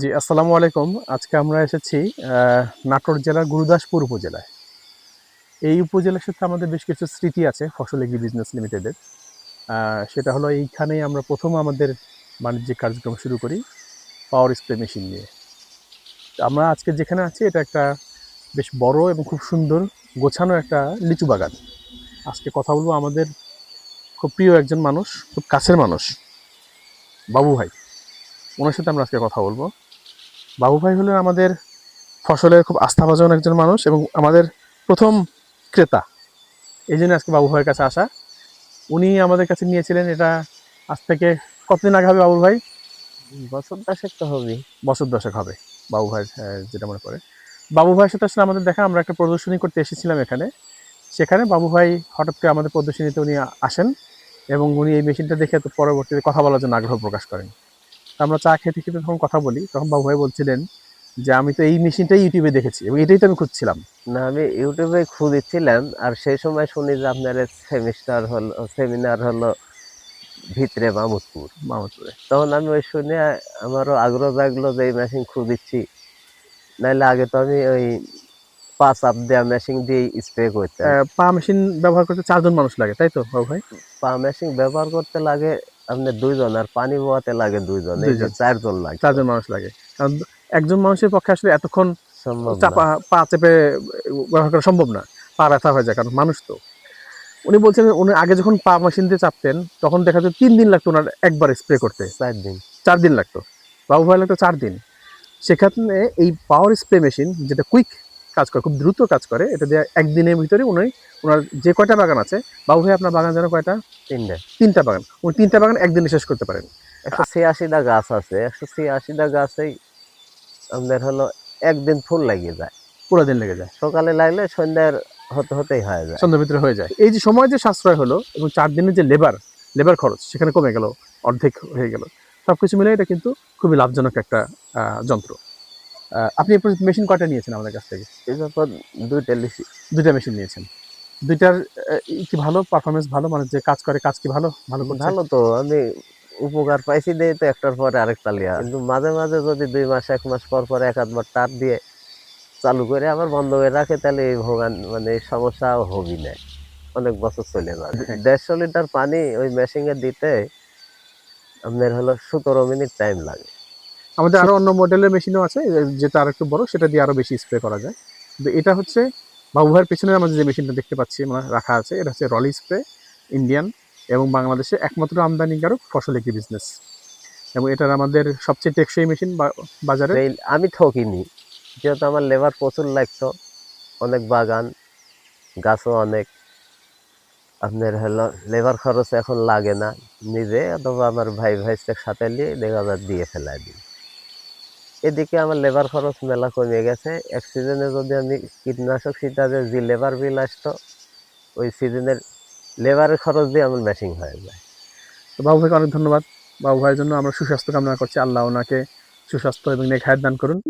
জি, আসসালামু আলাইকুম। আজকে আমরা এসেছি নাটোর জেলার গুরুদাসপুর উপজেলায়। এই উপজেলার সাথে আমাদের বেশ কিছু স্মৃতি আছে, ফসল এগ্রি বিজনেস লিমিটেডের। সেটা হলো এইখানেই আমরা প্রথম আমাদের বাণিজ্যিক কার্যক্রম শুরু করি, পাওয়ার স্প্রে মেশিন নিয়ে। আমরা আজকে যেখানে আছি, এটা একটা বেশ বড় এবং খুব সুন্দর, গোছানো একটা লিচু বাগান। আজকে কথা বলব আমাদের খুব প্রিয় একজন মানুষ, খুব কাছের মানুষ, বাবু ভাই। ওনার সাথে আমরা আজকে কথা বলব। বাবু ভাই হলেন আমাদের ফসলের খুব আস্থাভাজন একজন মানুষ এবং আমাদের প্রথম ক্রেতা। এই জন্য আজকে বাবু ভাইয়ের কাছে আসা। উনি আমাদের কাছে নিয়েছিলেন এটা আজ থেকে কতদিন আগে হবে বাবু ভাই বছর দশেক তো হবে বছর দশেক হবে বাবু ভাই যেটা মনে করে বাবু ভাইয়ের সাথে আসলে আমাদের দেখা আমরা একটা প্রদর্শনী করতে এসেছিলাম এখানে। সেখানে বাবু ভাই হঠাৎ করে আমাদের প্রদর্শনীতে উনি আসেন এবং উনি এই মেশিনটা দেখে তো পরবর্তীতে কথা বলার জন্য আগ্রহ প্রকাশ করেন। আমরা চা খেতে খেতে তখন কথা বলি তখন বাবু ভাই বলছিলেন যে আমি তো এই মেশিনটাই ইউটিউবে দেখেছি এবং এটাই তো আমি খুঁজছিলাম। না আমি ইউটিউবে খুঁজেছিলাম আর সেই সময় শুনি যে আপনার সেমিস্টার হলো সেমিনার হলো ভিতরে মামুদপুর। মাহমুদপুরে তখন আমি ওই শুনে আমারও আগ্রহ জাগলো যে এই মেশিন খুঁজেছি। নাহলে আগে তো আমি ওই পাঁচ আপ দেওয়া মেশিন দিয়ে স্প্রে করতে পা মেশিন ব্যবহার করতে চারজন মানুষ লাগে তাই তো বাবু ভাই? পা মেশিন ব্যবহার করতে লাগে আপনার দুইজন আর পানি বোয়াতে লাগে দুইজন। চারজন লাগে। চারজন মানুষ লাগে। কারণ একজন মানুষের পক্ষে আসলে এতক্ষণ চাপা পা চেপে ব্যবহার করা সম্ভব না। পা ব্যথা হয়ে যায় কারণ মানুষ তো। উনি বলছেন উনি আগে যখন পা মেশিন দিয়ে চাপতেন তখন দেখা যেত তিন দিন লাগতো ওনার একবার স্প্রে করতে। চার দিন। চার দিন লাগতো। বাবু ভাই লাগতো চার দিন। সেখানে এই পাওয়ার স্প্রে মেশিন যেটা কুইক কাজ করে খুব দ্রুত কাজ করে এটা দিয়ে একদিনের ভিতরে উনি ওনার যে কয়টা বাগান আছে বাবু ভাই আপনার বাগান যেন কয়টা? তিনটে। তিনটা বাগান। উনি তিনটা বাগান একদিনে শেষ করতে পারেন। একশো ছিয়াশিটা গাছ আছে একশো ছিয়াশিটা গাছেই আমাদের হলো একদিন ফুল লাগিয়ে যায়। পুরো দিন লেগে যায়। সকালে লাগলে সন্ধ্যার হতে হতেই হয়ে যায়। সন্ধ্যার ভিতরে হয়ে যায়। এই যে সময় যে সাশ্রয় হলো এবং চার দিনের যে লেবার লেবার খরচ সেখানে কমে গেল অর্ধেক হয়ে গেল সব কিছু মিলে এটা কিন্তু খুবই লাভজনক একটা যন্ত্র। আপনি মেশিন কটা নিয়েছেন আমাদের কাছ থেকে? দুইটা দুইটা মেশিন নিয়েছেন। দুইটার কি ভালো পারফরমেন্স ভালো? মানে যে কাজ করে কাজ কি ভালো? ভালো ভালো তো আমি উপকার পাইছি দিয়ে তো একটার পরে আরেকটা লিয়া কিন্তু মাঝে মাঝে যদি দুই মাস এক মাস পর পর এক আধবার টাপ দিয়ে চালু করে আবার বন্ধ করে রাখে তাহলে এই ভোগান মানে এই সমস্যা হবি না। অনেক বছর চলে যাবে। দেড়শো লিটার পানি ওই মেশিনে দিতে আপনার হলো সতেরো মিনিট টাইম লাগে। আমাদের আরও অন্য মডেলের মেশিনও আছে যেটা আর একটু বড় সেটা দিয়ে আরও বেশি স্প্রে করা যায়। কিন্তু এটা হচ্ছে বাবু উভয়ের পেছনে আমাদের যে মেশিনটা দেখতে পাচ্ছি, আমরা রাখা আছে, এটা হচ্ছে রলি স্প্রে ইন্ডিয়ান এবং বাংলাদেশে একমাত্র আমদানিকারক ফসল একটি বিজনেস এবং এটার আমাদের সবচেয়ে টেকসই মেশিন বাজারে। আমি ঠকিনি, যেহেতু আমার লেবার প্রচুর লাগতো, অনেক বাগান, গাছও অনেক, আপনার হলো লেবার খরচ এখন লাগে না, নিজে অথবা আমার ভাই ভাইসের সাথে নিয়ে দেখা দিয়ে ফেলাই দিই। এদিকে আমার লেবার খরচ মেলা কমে গেছে। এক সিজনে যদি আমি কীটনাশক সিটা যে লেবার বিল আসতো, ওই সিজনের লেবারের খরচ দিয়ে আমার ম্যাচিং হয়ে যায়। তো বাবু ভাইকে অনেক ধন্যবাদ। বাবু ভাইয়ের জন্য আমরা সুস্বাস্থ্য কামনা করছি। আল্লাহ ওনাকে সুস্বাস্থ্য এবং নেক দান করুন।